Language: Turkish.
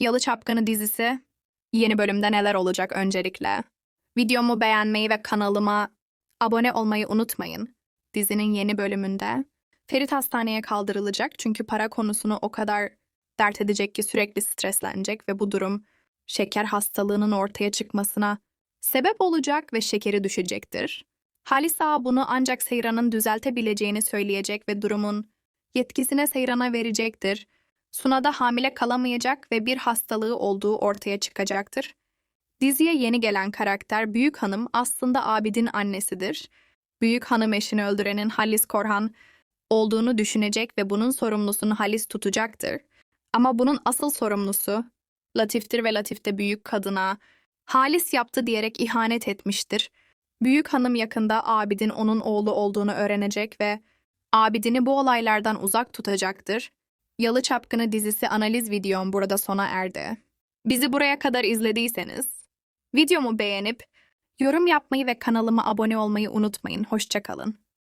Yalı Çapkını dizisi yeni bölümde neler olacak öncelikle? Videomu beğenmeyi ve kanalıma abone olmayı unutmayın. Dizinin yeni bölümünde Ferit hastaneye kaldırılacak çünkü para konusunu o kadar dert edecek ki sürekli streslenecek ve bu durum şeker hastalığının ortaya çıkmasına sebep olacak ve şekeri düşecektir. Halis Ağa bunu ancak Seyran'ın düzeltebileceğini söyleyecek ve durumun yetkisine Seyran'a verecektir. Suna da hamile kalamayacak ve bir hastalığı olduğu ortaya çıkacaktır. Diziye yeni gelen karakter Büyük Hanım aslında Abidin annesidir. Büyük Hanım eşini öldürenin Halis Korhan olduğunu düşünecek ve bunun sorumlusunu Halis tutacaktır. Ama bunun asıl sorumlusu Latif'tir ve Latif de büyük kadına Halis yaptı diyerek ihanet etmiştir. Büyük hanım yakında Abidin onun oğlu olduğunu öğrenecek ve Abidin'i bu olaylardan uzak tutacaktır. Yalı Çapkını dizisi analiz videom burada sona erdi. Bizi buraya kadar izlediyseniz videomu beğenip yorum yapmayı ve kanalıma abone olmayı unutmayın. Hoşçakalın.